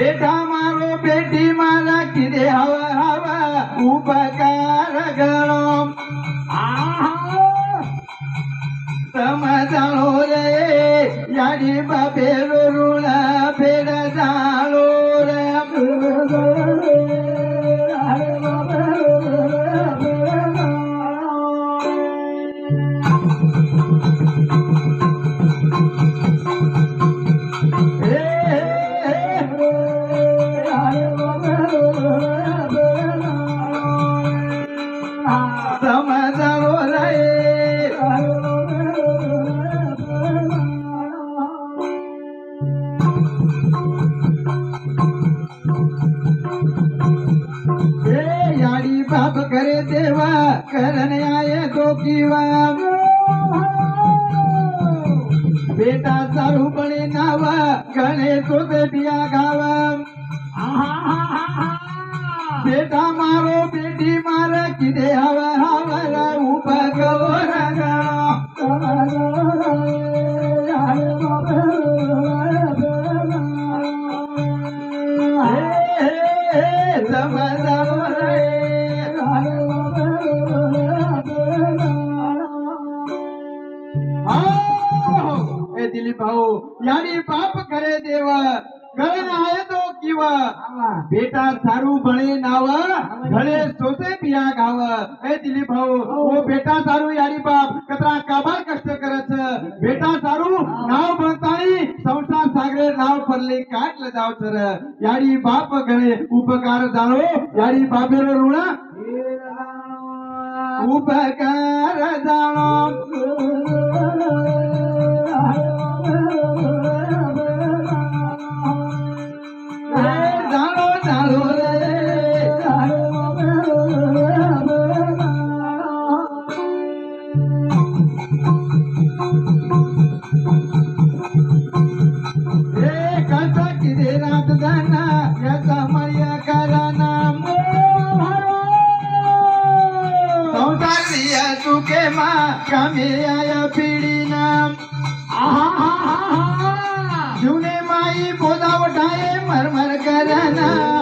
બેઠા મારો બેટી મારા કીધે હવા હવા, ઉપકાર ગણો. તમે જાણો રે, યારી બાપે ઋણ करण्याय दोघी वागो बेटा चारू बळी नावा गणे तो बिया गावा बेटा मारो बेटी मार किदे हवा हवा उभा गौरा भाऊ यानी पाप करे देव. गरण आहे तो किवा. बेटा सारू भणे नाव. घणे सोसे पिया गाव. ए दिलीप भाऊ ओ बेटा सारू यारी बाप. कतरा काबाल कष्ट करत. बेटा सारू नाव बनतानी संसार सागरे नाव फरले काटलं जाव सर यारी बाप घणे उपकार जाणो. यारी बापेर ऋण. उपकार जाणो. સંસાર રિયા સુકે માં કામે આયા પીડી નામ જુને માઈ બોલાવટાએ મરમર કરના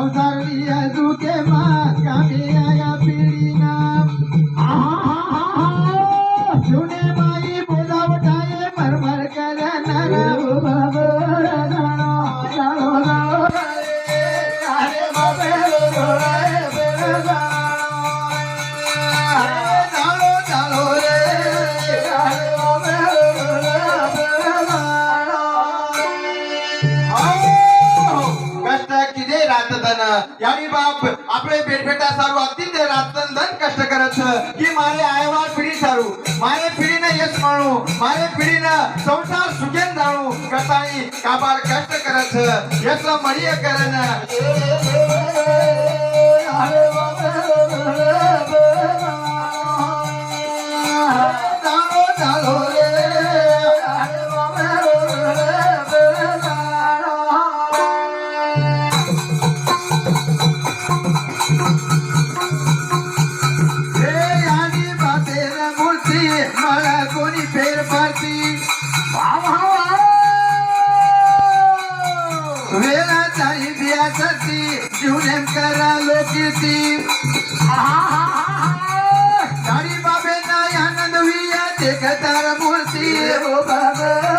Sansar liya यानी बाप आपले पेटपेटा सारू अतिंद रातन धन कष्ट करत की मारे आयवा पिढी सारू मारे पिढीने यश म्हणू मारे पिढीनं संसार सुखेन जाणू कसाई काबार कष्ट करत यश मळीय करन चालो सती जीवनेम करा लोकीती गाडी बाबेंना आनंद विया देखतार मूर्ती. ओ जाणो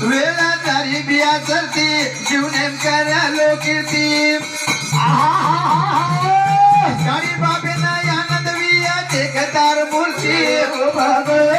वेळा तारी बिया सरती जीव नेमकऱ्या लोकिर्ती गाडी बाबेना आनंद विया टेकदार मूर्ती. हो बाबा.